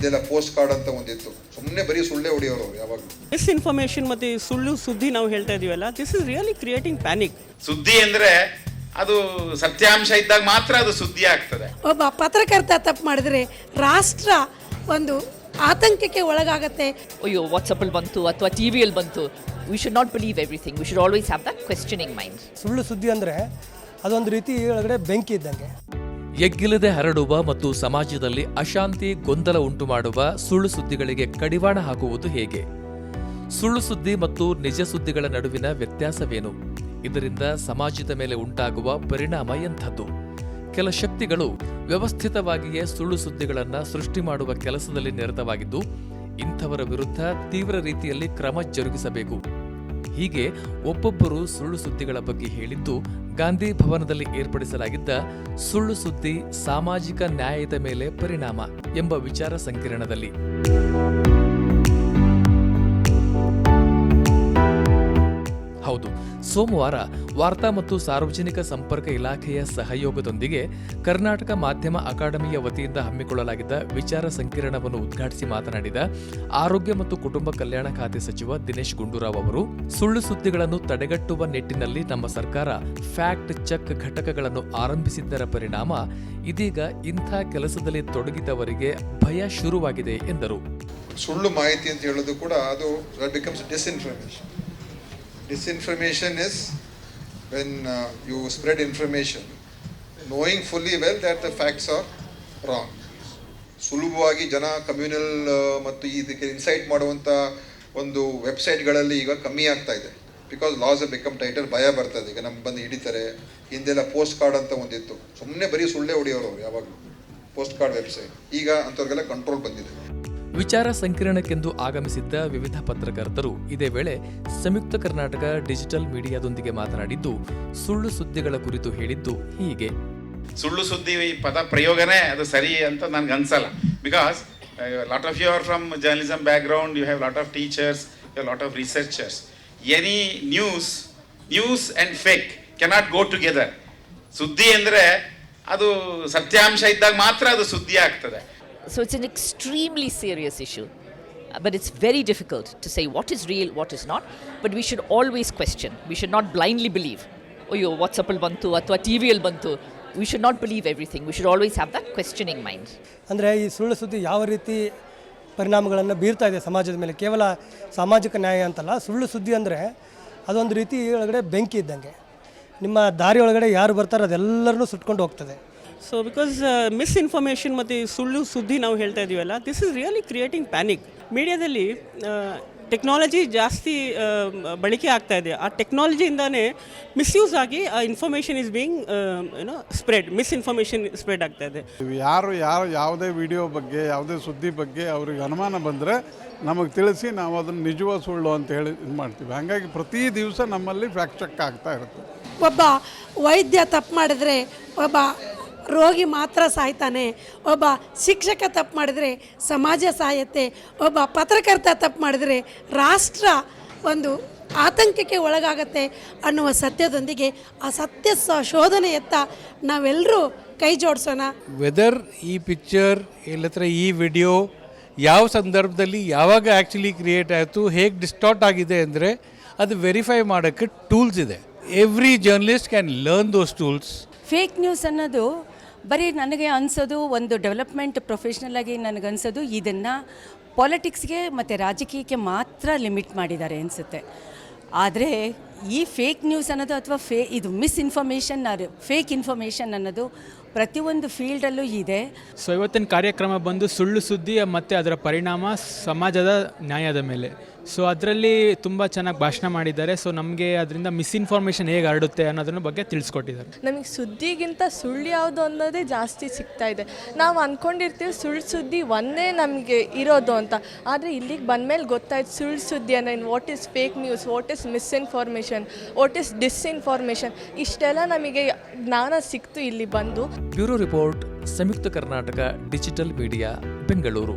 ಹಿಂದೆಲ್ಲ post card ಅಂತ ಒಂದಿತ್ತು. ಸುಮ್ಮನೆ ಬರೀ ಸುಳ್ಳೆ ಹೊಡೆಯೋರು ಯಾವಾಗ ಮಿಸ್ ಇನ್ಫಾರ್ಮೇಶನ್ ಮತ್ತೆ ಸುಳ್ಳು ಸುದ್ದಿ ನಾವು ಹೇಳ್ತಾ ಇದೀವಲ್ಲ this is really creating panic ಸುದ್ದಿ ಅಂದ್ರೆ ಅದು ಸತ್ಯಾಂಶ ಇದ್ದಾಗ ಮಾತ್ರ ಅದು ಸುದ್ದಿ ಆಗ್ತದೆ. ಒಬ್ಬ ಪತ್ರಕರ್ತ ತಪ್ಪು ಮಾಡಿದ್ರೆ ರಾಷ್ಟ್ರ ಒಂದು ಆತಂಕಕ್ಕೆ ಒಳಗಾಗತ್ತೆ. ಅಯ್ಯೋ ವಾಟ್ಸಪ್ಪಲ್ಲಿ ಬಂತು ಅಥವಾ ಟಿ ವಿಯಲ್ಲಿ ಬಂತು. We should not believe everything we should always have the questioning mind ಸುಳ್ಳು ಸುದ್ದಿ ಅಂದರೆ ಅದೊಂದು ರೀತಿ ಒಳಗಡೆ ಬೆಂಕಿ ಇದ್ದಂಗೆ. ಎಗ್ಗಿಲ್ಲದೆ ಹರಡುವ ಮತ್ತು ಸಮಾಜದಲ್ಲಿ ಅಶಾಂತಿ, ಗೊಂದಲ ಉಂಟುಮಾಡುವ ಸುಳ್ಳು ಸುದ್ದಿಗಳಿಗೆ ಕಡಿವಾಣ ಹಾಕುವುದು ಹೇಗೆ? ಸುಳ್ಳು ಸುದ್ದಿ ಮತ್ತು ನಿಜ ಸುದ್ದಿಗಳ ನಡುವಿನ ವ್ಯತ್ಯಾಸವೇನು? ಇದರಿಂದ ಸಮಾಜದ ಮೇಲೆ ಉಂಟಾಗುವ ಪರಿಣಾಮ ಎಂಥದ್ದು? ಕೆಲ ಶಕ್ತಿಗಳು ವ್ಯವಸ್ಥಿತವಾಗಿಯೇ ಸುಳ್ಳು ಸುದ್ದಿಗಳನ್ನು ಸೃಷ್ಟಿ ಮಾಡುವ ಕೆಲಸದಲ್ಲಿ ನಿರತವಾಗಿದ್ದು, ಇಂಥವರ ವಿರುದ್ಧ ತೀವ್ರ ರೀತಿಯಲ್ಲಿ ಕ್ರಮ ಜರುಗಿಸಬೇಕು. ಹೀಗೆ ಒಬ್ಬೊಬ್ಬರು ಸುಳ್ಳು ಸುದ್ದಿಗಳ ಬಗ್ಗೆ ಹೇಳಿದ್ದು ಗಾಂಧಿ ಭವನದಲ್ಲಿ ಏರ್ಪಡಿಸಲಾಗಿದ್ದ ಸುಳ್ಳು ಸುದ್ದಿ ಸಾಮಾಜಿಕ ನ್ಯಾಯದ ಮೇಲೆ ಪರಿಣಾಮ ಎಂಬ ವಿಚಾರ ಸಂಕಿರಣದಲ್ಲಿ. ಸೋಮವಾರ ವಾರ್ತಾ ಮತ್ತು ಸಾರ್ವಜನಿಕ ಸಂಪರ್ಕ ಇಲಾಖೆಯ ಸಹಯೋಗದೊಂದಿಗೆ ಕರ್ನಾಟಕ ಮಾಧ್ಯಮ ಅಕಾಡೆಮಿಯ ವತಿಯಿಂದ ಹಮ್ಮಿಕೊಳ್ಳಲಾಗಿದ್ದ ವಿಚಾರ ಸಂಕಿರಣವನ್ನು ಉದ್ಘಾಟಿಸಿ ಮಾತನಾಡಿದ ಆರೋಗ್ಯ ಮತ್ತು ಕುಟುಂಬ ಕಲ್ಯಾಣ ಖಾತೆ ಸಚಿವ ದಿನೇಶ್ ಗುಂಡೂರಾವ್ ಅವರು, ಸುಳ್ಳು ಸುದ್ದಿಗಳನ್ನು ತಡೆಗಟ್ಟುವ ನಿಟ್ಟಿನಲ್ಲಿ ನಮ್ಮ ಸರ್ಕಾರ ಫ್ಯಾಕ್ಟ್ ಚೆಕ್ ಘಟಕಗಳನ್ನು ಆರಂಭಿಸಿದ್ದರ ಪರಿಣಾಮ ಇದೀಗ ಇಂಥ ಕೆಲಸದಲ್ಲಿ ತೊಡಗಿದವರಿಗೆ ಭಯ ಶುರುವಾಗಿದೆ ಎಂದರು. ಸುಳ್ಳು ಮಾಹಿತಿ ಅಂತ ಹೇಳೋದು ಕೂಡ ಅದು becomes disinformation is is when you spread information. Knowing fully well that the facts are wrong ಸುಲಭವಾಗಿ ಜನ ಕಮ್ಯುನಲ್ ಮತ್ತು ಇದಕ್ಕೆ ಇನ್ಸೈಟ್ ಮಾಡುವಂಥ ಒಂದು ವೆಬ್ಸೈಟ್ಗಳಲ್ಲಿ ಈಗ ಕಮ್ಮಿ ಆಗ್ತಾ ಇದೆ. ಬಿಕಾಸ್ ಲಾಸ್ ಬಿಕಮ್ ಟೈಟಲ್ ಭಯ ಬರ್ತದೆ. ಈಗ ನಮ್ಗೆ ಬಂದು ಹಿಡಿತಾರೆ. ಹಿಂದೆಲ್ಲ ಪೋಸ್ಟ್ ಕಾರ್ಡ್ ಅಂತ ಒಂದಿತ್ತು ಸುಮ್ಮನೆ ಬರೀ ಸುಳ್ಳೆ ಹೊಡೆಯೋರು ಯಾವಾಗಲೂ. ಪೋಸ್ಟ್ ಕಾರ್ಡ್ ವೆಬ್ಸೈಟ್ ಈಗ ಅಂಥವ್ರಿಗೆಲ್ಲ ಕಂಟ್ರೋಲ್ ಬಂದಿದೆ. ವಿಚಾರ ಸಂಕಿರಣಕ್ಕೆಂದು ಆಗಮಿಸಿದ್ದ ವಿವಿಧ ಪತ್ರಕರ್ತರು ಇದೇ ವೇಳೆ ಸಂಯುಕ್ತ ಕರ್ನಾಟಕ ಡಿಜಿಟಲ್ ಮೀಡಿಯಾದೊಂದಿಗೆ ಮಾತನಾಡಿದ್ದು, ಸುಳ್ಳು ಸುದ್ದಿಗಳ ಕುರಿತು ಹೇಳಿದ್ದು ಹೀಗೆ. ಸುಳ್ಳು ಸುದ್ದಿ ಪದ ಪ್ರಯೋಗನೇ ಅದು ಸರಿ ಅಂತ ನನ್ಗೆ ಅನ್ಸಲ್ಲ. Because lot of you are from journalism background you have lot of teachers you lot of researchers any news news and fake cannot go together ಸುದ್ದಿ ಅಂದರೆ ಅದು ಸತ್ಯಾಂಶ ಇದ್ದಾಗ ಮಾತ್ರ ಅದು ಸುದ್ದಿ ಆಗ್ತದೆ. So it's an extremely serious issue. But But it's very difficult to say what is real, what is not. But we should always question. We should not blindly believe. ಅಯ್ಯೋ ವಾಟ್ಸಪ್ಪಲ್ಲಿ ಬಂತು ಅಥವಾ ಟಿ ವಿಯಲ್ಲಿ ಬಂತು we should not believe everything we should always have that questioning mind ಅಂದರೆ ಈ ಸುಳ್ಳು ಸುದ್ದಿ ಯಾವ ರೀತಿ ಪರಿಣಾಮಗಳನ್ನು ಬೀರ್ತಾ ಇದೆ ಸಮಾಜದ ಮೇಲೆ ಕೇವಲ ಸಾಮಾಜಿಕ ನ್ಯಾಯ ಅಂತಲ್ಲ ಸುಳ್ಳು ಸುದ್ದಿ ಅಂದರೆ ಅದೊಂದು ರೀತಿ ಒಳಗಡೆ ಬೆಂಕಿ ಇದ್ದಂಗೆ ನಿಮ್ಮ ದಾರಿ ಒಳಗಡೆ ಯಾರು ಬರ್ತಾರೋ ಅದೆಲ್ಲರನ್ನೂ ಸುಟ್ಕೊಂಡು ಹೋಗ್ತದೆ ಸೊ ಬಿಕಾಸ್ ಮಿಸ್ಇನ್ಫಾರ್ಮೇಷನ್ ಮತ್ತು ಸುಳ್ಳು ಸುದ್ದಿ ನಾವು ಹೇಳ್ತಾ ಇದೀವಲ್ಲ this is really creating panic ಮೀಡಿಯಾದಲ್ಲಿ ಟೆಕ್ನಾಲಜಿ ಜಾಸ್ತಿ ಆ, ಬಳಕೆ ಆಗ್ತಾ ಇದೆ. ಆ ಟೆಕ್ನಾಲಜಿಯಿಂದಾನೇ ಮಿಸ್ಯೂಸ್ ಆಗಿ ಆ ಇನ್ಫಾರ್ಮೇಷನ್ ಇಸ್ ಬೀಯಿಂಗ್ ಏನೋ ಸ್ಪ್ರೆಡ್ ಮಿಸ್ಇನ್ಫಾರ್ಮೇಷನ್ ಸ್ಪ್ರೆಡ್ ಆಗ್ತಾ ಇದೆ. ಯಾರು ಯಾರು ಯಾವುದೇ ವಿಡಿಯೋ ಬಗ್ಗೆ ಯಾವುದೇ ಸುದ್ದಿ ಬಗ್ಗೆ ಅವ್ರಿಗೆ ಅನುಮಾನ ಬಂದರೆ ನಮಗೆ ತಿಳಿಸಿ ನಾವು ಅದನ್ನು ನಿಜವ ಸುಳ್ಳು ಅಂತ ಹೇಳಿ ಇದು ಮಾಡ್ತೀವಿ. ಹಾಗಾಗಿ ಪ್ರತಿ ದಿವಸ ನಮ್ಮಲ್ಲಿ ಫ್ಯಾಕ್ಟ್ ಚೆಕ್ ಆಗ್ತಾ ಇರುತ್ತೆ. ಒಬ್ಬ ವೈದ್ಯ ತಪ್ಪು ಮಾಡಿದ್ರೆ ಒಬ್ಬ ರೋಗಿ ಮಾತ್ರ ಸಾಯ್ತಾನೆ ಒಬ್ಬ ಶಿಕ್ಷಕ ತಪ್ಪು ಮಾಡಿದರೆ ಸಮಾಜ ಸಾಯತ್ತೆ ಒಬ್ಬ ಪತ್ರಕರ್ತ ತಪ್ಪು ಮಾಡಿದರೆ ರಾಷ್ಟ್ರ ಒಂದು ಆತಂಕಕ್ಕೆ ಒಳಗಾಗತ್ತೆ ಅನ್ನುವ ಸತ್ಯದೊಂದಿಗೆ ಆ ಸತ್ಯ ಸ- ಶೋಧನೆಯತ್ತ ನಾವೆಲ್ಲರೂ ಕೈ ಜೋಡಿಸೋಣ. ವೆದರ್ ಈ ಪಿಕ್ಚರ್ ಇಲ್ಲತ್ರ ಈ ವಿಡಿಯೋ ಯಾವ ಸಂದರ್ಭದಲ್ಲಿ ಯಾವಾಗ ಆ್ಯಕ್ಚುಲಿ ಕ್ರಿಯೇಟ್ ಆಯಿತು ಹೇಗೆ ಡಿಸ್ಟಾರ್ಟ್ ಆಗಿದೆ ಅಂದರೆ ಅದು ವೆರಿಫೈ ಮಾಡೋಕ್ಕೆ ಟೂಲ್ಸ್ ಇದೆ. Every journalist can learn those tools fake news ಅನ್ನೋದು ಬರೀ ನನಗೆ ಅನಿಸೋದು ಒಂದು ಡೆವಲಪ್ಮೆಂಟ್ ಪ್ರೊಫೆಷ್ನಲ್ ಆಗಿ ನನಗನ್ಸೋದು ಇದನ್ನು ಪಾಲಿಟಿಕ್ಸ್ಗೆ ಮತ್ತು ರಾಜಕೀಯಕ್ಕೆ ಮಾತ್ರ ಲಿಮಿಟ್ ಮಾಡಿದ್ದಾರೆ ಅನಿಸುತ್ತೆ. ಆದರೆ ಈ ಫೇಕ್ ನ್ಯೂಸ್ ಅನ್ನೋದು ಅಥವಾ ಫೇ, ಇದು ಮಿಸ್ಇನ್ಫಾರ್ಮೇಷನ್ ಫೇಕ್ ಇನ್ಫಾರ್ಮೇಷನ್ ಅನ್ನೋದು ಪ್ರತಿಯೊಂದು ಫೀಲ್ಡಲ್ಲೂ ಇದೆ. ಸೊ ಇವತ್ತಿನ ಕಾರ್ಯಕ್ರಮ ಬಂದು ಸುಳ್ಳು ಸುದ್ದಿ ಮತ್ತು ಅದರ ಪರಿಣಾಮ ಸಮಾಜದ ನ್ಯಾಯದ ಮೇಲೆ. ಸೊ ಅದರಲ್ಲಿ ತುಂಬ ಚೆನ್ನಾಗಿ ಭಾಷಣ ಮಾಡಿದ್ದಾರೆ. ಸೊ ನಮಗೆ ಅದರಿಂದ ಮಿಸ್ಇನ್ಫಾರ್ಮೇಷನ್ ಹೇಗೆ ಹರಡುತ್ತೆ ಅನ್ನೋದ್ರ ಬಗ್ಗೆ ತಿಳಿಸ್ಕೊಟ್ಟಿದ್ದಾರೆ. ನಮಗೆ ಸುದ್ದಿಗಿಂತ ಸುಳ್ಳು ಯಾವುದು ಅನ್ನೋದೇ ಜಾಸ್ತಿ ಸಿಗ್ತಾ ಇದೆ. ನಾವು ಅಂದ್ಕೊಂಡಿರ್ತೀವಿ ಸುಳ್ಳು ಸುದ್ದಿ ಒಂದೇ ನಮಗೆ ಇರೋದು ಅಂತ. ಆದರೆ ಇಲ್ಲಿಗೆ ಬಂದಮೇಲೆ ಗೊತ್ತಾಯ್ತು ಸುಳ್ಳು ಸುದ್ದಿ ಅಂದರೆ what is fake news what is misinformation what is disinformation ಇಷ್ಟೆಲ್ಲ ನಮಗೆ ಜ್ಞಾನ ಸಿಕ್ತು ಇಲ್ಲಿ ಬಂದು. Bureau report Samyukta Karnataka digital media Bengaluru.